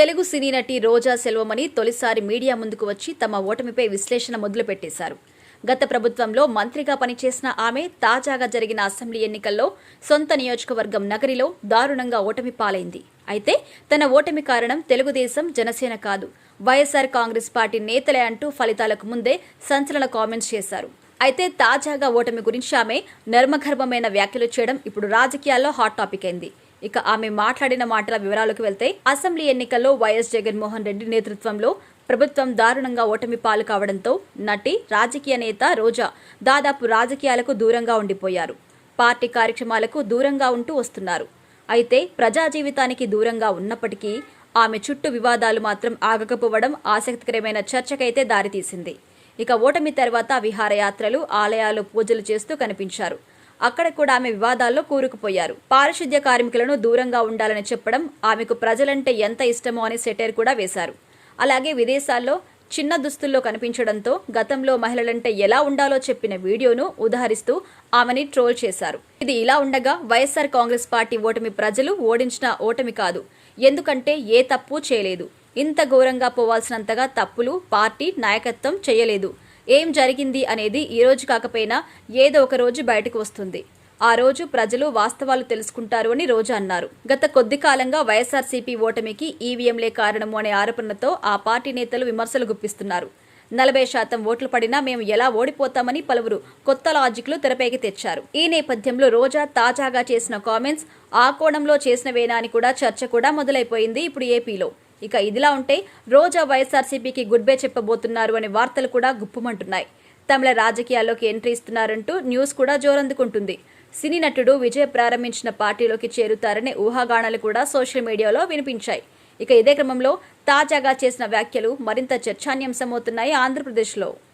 తెలుగు సినీ నటి రోజా సెల్వమణి తొలిసారి మీడియా ముందుకు వచ్చి తమ ఓటమిపై విశ్లేషణ మొదలుపెట్టేశారు గత ప్రభుత్వంలో మంత్రిగా పనిచేసిన ఆమె తాజాగా జరిగిన అసెంబ్లీ ఎన్నికల్లో సొంత నియోజకవర్గం నగరిలో దారుణంగా ఓటమి పాలైంది. అయితే తన ఓటమి కారణం తెలుగుదేశం జనసేన కాదు. వైఎస్ఆర్ కాంగ్రెస్ పార్టీ నేతలే అంటూ ఫలితాలకు ముందే సంచలన కామెంట్స్ చేశారు. అయితే తాజాగా ఓటమి గురించి ఆమె నర్మగర్భమైన వ్యాఖ్యలు చేయడం ఇప్పుడు రాజకీయాల్లో హాట్ టాపిక్ అయింది. ఇక ఆమె మాట్లాడిన మాటల వివరాలకు వెళ్తే అసెంబ్లీ ఎన్నికల్లో వైఎస్ జగన్మోహన్ రెడ్డి నేతృత్వంలో ప్రభుత్వం దారుణంగా ఓటమి పాలు కావడంతో నటి రాజకీయ నేత రోజా దాదాపు రాజకీయాలకు దూరంగా ఉండిపోయారు. పార్టీ కార్యక్రమాలకు దూరంగా ఉంటూ వస్తున్నారు. అయితే ప్రజా జీవితానికి దూరంగా ఉన్నప్పటికీ ఆమె చుట్టూ వివాదాలు మాత్రం ఆగకపోవడం ఆసక్తికరమైన చర్చకైతే దారితీసింది. ఇక ఓటమి తర్వాత విహారయాత్రలు ఆలయాలు పూజలు చేస్తూ కనిపించారు. అక్కడ కూడా ఆమె వివాదాల్లో కూరుకుపోయారు. పారిశుద్ధ్య కార్మికులను దూరంగా ఉండాలని చెప్పడం ఆమెకు ప్రజలంటే ఎంత ఇష్టమో అని సెటైర్ కూడా వేశారు. అలాగే విదేశాల్లో చిన్న దుస్తుల్లో కనిపించడంతో గతంలో మహిళలంటే ఎలా ఉండాలో చెప్పిన వీడియోను ఉదహరిస్తూ ఆమెని ట్రోల్ చేశారు. ఇది ఇలా ఉండగా వైఎస్ఆర్ కాంగ్రెస్ పార్టీ ఓటమి ప్రజలు ఓడించిన ఓటమి కాదు. ఎందుకంటే ఏ తప్పు చేయలేదు. ఇంత ఘోరంగా పోవాల్సినంతగా తప్పులు పార్టీ నాయకత్వం చేయలేదు. ఏం జరిగింది అనేది ఈ రోజు కాకపోయినా ఏదో ఒక రోజు బయటకు వస్తుంది. ఆ రోజు ప్రజలు వాస్తవాలు తెలుసుకుంటారు అని రోజా అన్నారు. గత కొద్ది కాలంగా వైఎస్ఆర్సీపీ ఓటమికి ఈవీఎంలే కారణము అనే ఆరోపణలతో ఆ పార్టీ నేతలు విమర్శలు గుప్పిస్తున్నారు. నలభై శాతం ఓట్లు పడినా మేము ఎలా ఓడిపోతామని పలువురు కొత్త లాజిక్లు తెరపైకి తెచ్చారు. ఈ నేపథ్యంలో రోజా తాజాగా చేసిన కామెంట్స్ ఆ కోణంలో చేసినవేనా అని కూడా చర్చ కూడా మొదలైపోయింది ఇప్పుడు ఏపీలో. ఇక ఇదిలా ఉంటే రోజా వైఎస్ఆర్సీపీకి గుడ్ బై చెప్పబోతున్నారు అనే వార్తలు కూడా గుప్పుమంటున్నాయి. తమిళ రాజకీయాల్లోకి ఎంట్రీ ఇస్తున్నారంటూ న్యూస్ కూడా జోరందుకుంటుంది. సినీ నటుడు విజయ్ ప్రారంభించిన పార్టీలోకి చేరుతారనే ఊహాగానాలు కూడా సోషల్ మీడియాలో వినిపించాయి. ఇక ఇదే క్రమంలో తాజాగా చేసిన వ్యాఖ్యలు మరింత చర్చాన్యాంశమవుతున్నాయి ఆంధ్రప్రదేశ్లో.